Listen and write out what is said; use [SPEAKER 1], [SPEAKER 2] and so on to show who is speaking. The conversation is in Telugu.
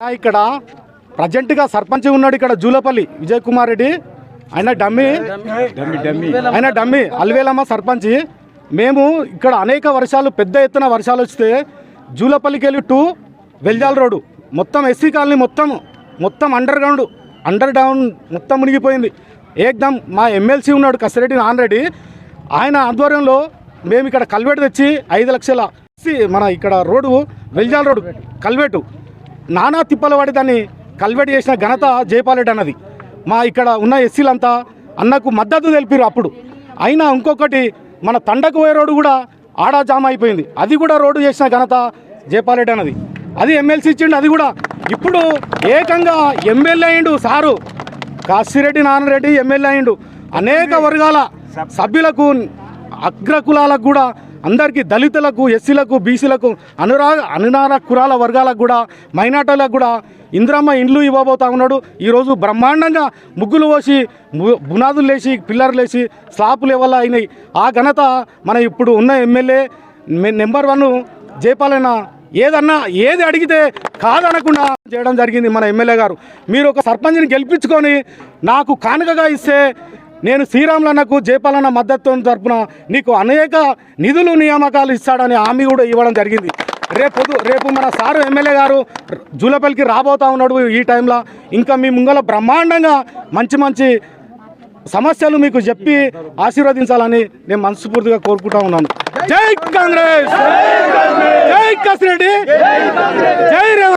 [SPEAKER 1] ఇక్కడ ప్రజెంట్గా సర్పంచ్ ఉన్నాడు ఇక్కడ జూలపల్లి విజయ్ కుమార్ రెడ్డి. ఆయన డమ్మి. ఆయన డమ్మి. అల్వేలమ్మ సర్పంచ్. మేము ఇక్కడ అనేక వర్షాలు పెద్ద ఎత్తున వర్షాలు వస్తే జూలపల్లికి వెళ్ళి టు వెల్జాల్ రోడ్డు. మొత్తం ఎస్సీ కాలనీ మొత్తం మొత్తం అండర్ గ్రౌండ్ అండర్ డౌన్ మొత్తం మునిగిపోయింది. ఏకదమ్ మా ఎమ్మెల్సీ ఉన్నాడు కసిరెడ్డి నాన్ రెడ్డి ఆయన ఆధ్వర్యంలో మేము ఇక్కడ కల్వెట్ తెచ్చి ఐదు లక్షల మన ఇక్కడ రోడ్డు వెల్జాల్ రోడ్డు కల్వెటు నానా తిప్పలు పడి దాన్ని కల్వెట్ చేసిన ఘనత జయపాలెడ్ అన్నది. మా ఇక్కడ ఉన్న ఎస్సీలంతా అన్నకు మద్దతు తెలిపారు అప్పుడు. అయినా ఇంకొకటి మన తండకు పోయే రోడ్డు కూడా ఆడా జామ్ అయిపోయింది. అది కూడా రోడ్డు చేసిన ఘనత జయపాలరెడ్డి అన్నది. అది ఎమ్మెల్సీ ఇచ్చిండు అది కూడా. ఇప్పుడు ఏకంగా ఎమ్మెల్యే అయిండు సారు. కాశీరెడ్డి నాన్నరెడ్డి ఎమ్మెల్యే అయిండు అనేక వర్గాల సభ్యులకు అగ్రకులాలకు కూడా అందరికీ దళితులకు ఎస్సీలకు బీసీలకు అనురా అనునార కురాల వర్గాలకు కూడా మైనార్టీలకు కూడా ఇంద్రమ్మ ఇండ్లు ఇవ్వబోతా ఉన్నాడు. ఈరోజు బ్రహ్మాండంగా ముగ్గులు పోసి బునాదులు లేచి పిల్లర్లు లేచి స్లాపులు ఇవ్వాల అయినాయి. ఆ ఘనత మన ఇప్పుడు ఉన్న ఎమ్మెల్యే నెంబర్ వన్ జయపాలన ఏదన్నా ఏది అడిగితే కాదనకుండా చేయడం జరిగింది మన ఎమ్మెల్యే గారు. మీరు ఒక సర్పంచ్ని గెలిపించుకొని నాకు కానుకగా ఇస్తే నేను శ్రీరాములన్నకు జయపాలన్న మద్దతు తరపున నీకు అనేక నిధులు నియామకాలు ఇస్తాడని హామీ కూడా ఇవ్వడం జరిగింది. రేపు రేపు మన సారు ఎమ్మెల్యే గారు జూలపల్లికి రాబోతా ఉన్నాడు ఈ టైంలో. ఇంకా మీ ముంగల బ్రహ్మాండంగా మంచి మంచి సమస్యలు మీకు చెప్పి ఆశీర్వదించాలని నేను మనస్ఫూర్తిగా కోరుకుంటా ఉన్నాను. జై కాంగ్రెస్! జై కసిరెడ్డి